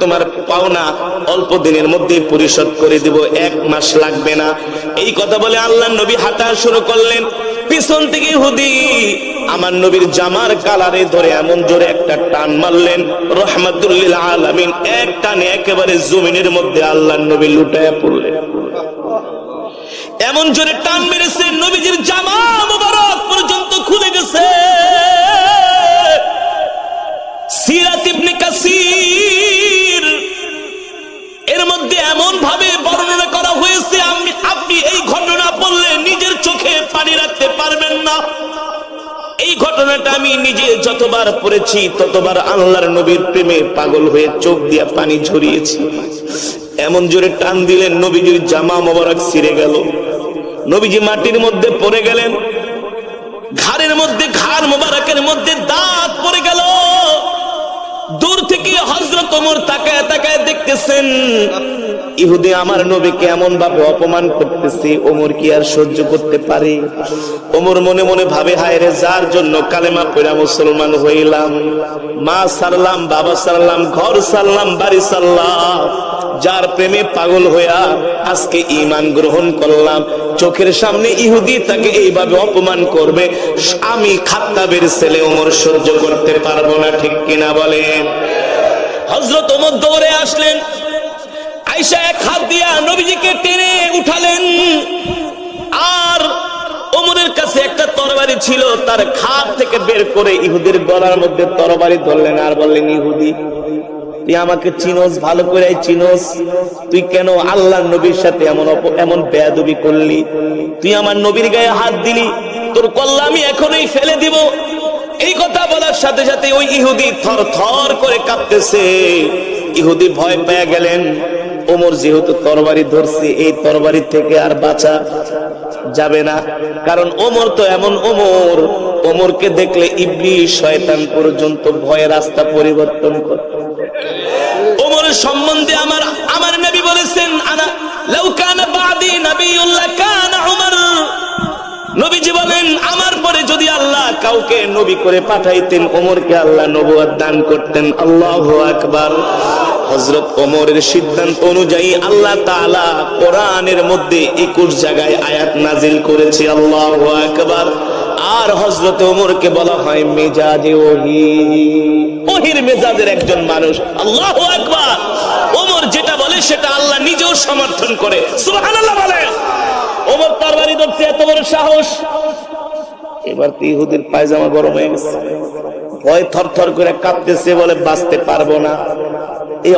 তোমার পাওনা অল্প দিনের মধ্যে পরিশোধ করে দিব, এক মাস লাগবে না। এই কথা বলে আল্লাহ নবী হাঁটা শুরু করলেন। পিছন থেকে হুদি আমার নবীর জামার কালারে ধরে এমন জোরে একটা টান মারলেন রহমাতুল্লিল আলামিন, এক টানে একেবারে জমিনের মধ্যে আল্লাহ নবী লুটায়া পড়লেন। এমন জোরে টান মেরেছে, নবীজির জামা মোবারক পর্যন্ত খুলে গেছে। সিরাত ইবনে কাসির মধ্যে এমন ভাবে বর্ণনা করা হয়েছে, আমি, আপনি এই ঘটনা নিজের চোখে পানি রাখতে পারবেন না। এই ঘটনাটা আমি নিজে যতবার পড়েছি, ততবার আল্লাহর নবীর প্রেমে পাগল হয়ে চোখ দিয়া পানি ঝরিয়েছি। এমন জোরে টান দিলেন, নবীজির জামা মোবারক ছিঁড়ে গেল। নবীজি মাটির মধ্যে পড়ে গেলেন। ঘাড়ের মধ্যে, ঘাড় মোবারকের মধ্যে দাঁত পড়ে গেল দূর থেকে হজরত ওমর তাকায় তাকায় দেখতেছেন? ইহুদি, আমার নবীকে এমন ভাবে অপমান করতেছে, ওমর কি আর সহ্য করতে পারে? ওমর মনে মনে ভাবে, হায় রে, যার জন্য কালেমা পড়া মুসলমান হইলাম। মা সারলাম, বাবা সারলাম, ঘর সারলাম, বাড়ি সারলাম। যার প্রেমে পাগল হইয়া আজকে ইমান গ্রহণ করলাম। চোখের সামনে ইহুদি তাকে এইভাবে অপমান করবে। আমি খাত্তাবের ছেলে ওমর সহ্য করতে পারব না, ঠিক কিনা বলেন? হজরত ওমর দৌড়ে আসলেন। আইসা এক হাত দিয়া নবীজিকে টেনে উঠালেন। আর ওমরের কাছে একটা তরবারি ছিল, তার খাপ থেকে বের করে ইহুদির গলার মধ্যে তরবারি ধরলেন। আর বললেন, ইহুদি, তুই আমাকে চিনোস, ভালো করে চিনোস। তুই কেন আল্লাহ নবীর সাথে এমন এমন বেয়াদবি করলি? তুই আমার নবীর গায়ে হাত দিলি, তোর কল্লা আমি এখনই ফেলে দিব। এই কথা বলার সাথে সাথে ওই ইহুদি থর থর করে কাঁপতেছে। ইহুদি ভয় পেয়ে গেলেন। ওমর যেহেতু তরবারি ধরছে, এই তরবারি থেকে আর বাঁচা যাবে না। কারণ ওমর তো এমন ওমর, ওমরকে দেখলে ইবলি শয়তান পর্যন্ত ভয়ে রাস্তা পরিবর্তন করে ওমরের সম্বন্ধে আমার কাউকে নবী করে পাঠাইতেন, ওমরকে আল্লাহ নবুয়ত দান করতেন। আল্লাহু আকবার। হযরত ওমরের সিদ্ধান্ত অনুযায়ী আল্লাহ তাআলা কোরআনের মধ্যে 21 জায়গায় আয়াত নাজিল করেছে। আল্লাহু আকবার। আর হযরত ওমরকে বলা হয় মেজাজে ওহি। ওহির মেজাজের একজন মানুষ। আল্লাহ আকবার। ওমর যেটা বলে সেটা আল্লাহ নিজেও সমর্থন করে। সুবহানাল্লাহ বলেন। ওমর তরবারি ধরছে এত বড় সাহস। এবার তো ইহুদির পায়জামা গরম হয়ে গেছে। ভয় থর থর করে কাঁপতেছে বলে বাঁচতে পারব না।